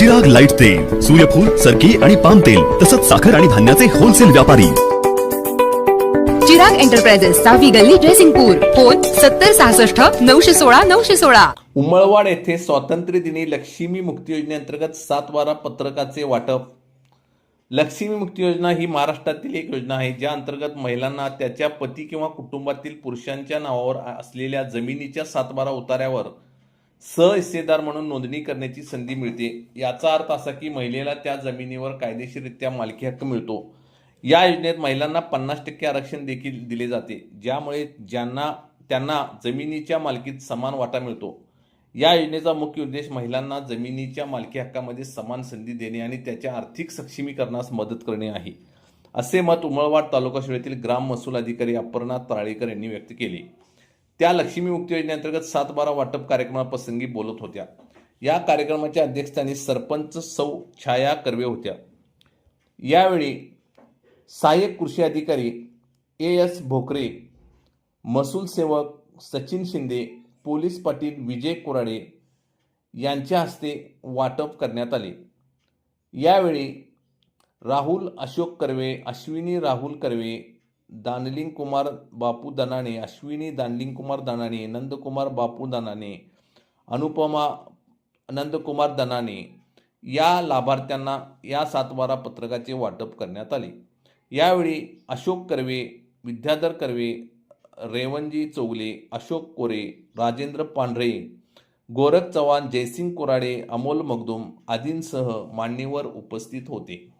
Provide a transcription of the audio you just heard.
Chirag light तेल सूर्यफूल सरकी आणि पाम तेल तसंच साखर आणि धान्याचे होलसेल व्यापारी. चिराग एंटरप्राइजेस सहावी गल्ली जयसिंगपूर फोन सत्तर सहासष्ट नऊशे सोळा नऊशे सोळा. उमळवाड येथे स्वातंत्र्य दिनी लक्ष्मी मुक्ती योजनेअंतर्गत सात बारा पत्रकाचे वाटप. लक्ष्मी मुक्ती योजना ही महाराष्ट्रातील एक योजना आहे ज्या अंतर्गत महिलांना त्याच्या पती किंवा कुटुंबातील पुरुषांच्या नावावर असलेल्या जमिनीच्या सातबारा उतार्यावर सहहिस्सेदार म्हणून नोंदणी करण्याची संधी मिळते. याचा अर्थ असा की महिलेला त्या जमिनीवर कायदेशीररित्या मालकी हक्क मिळतो. या योजनेत महिलांना पन्नास टक्के आरक्षण देखील दिले जाते. ज्यामुळे ज्यांना त्यांना जमिनीच्या मालकीत समान वाटा मिळतो. या योजनेचा मुख्य उद्देश महिलांना जमिनीच्या मालकी हक्कामध्ये समान संधी देणे आणि त्याच्या आर्थिक सक्षमीकरणास मदत करणे आहे. असे मत उमळवाड तालुका शाळेतील ग्राम महसूल अधिकारी अपर्णा ताळेकर यांनी व्यक्त केले. त्या लक्ष्मी मुक्ती योजनेअंतर्गत सात बारा वाटप कार्यक्रमाप्रसंगी बोलत होत्या. या कार्यक्रमाच्या अध्यक्षस्थानी सरपंच सौ छाया कर्वे होत्या. यावेळी सहाय्यक कृषी अधिकारी ए एस भोकरे महसूल सेवक सचिन शिंदे पोलीस पाटील विजय कोराडे यांच्या हस्ते वाटप करण्यात आले. यावेळी राहुल अशोक कर्वे अश्विनी राहुल कर्वे दानलिंग कुमार बापू दनाणे अश्विनी दानलिंग कुमार दनाणे नंदकुमार बापू दनाणे अनुपमा नंदकुमार दनाणे या लाभार्थ्यांना या सातवारा पत्रकाचे वाटप करण्यात आले. यावेळी अशोक कर्वे विद्याधर कर्वे रेवणजी चौगले अशोक कोरे राजेंद्र पांढरे गोरख चव्हाण जयसिंग कोराडे अमोल मगदुम आदींसह मान्यवर उपस्थित होते.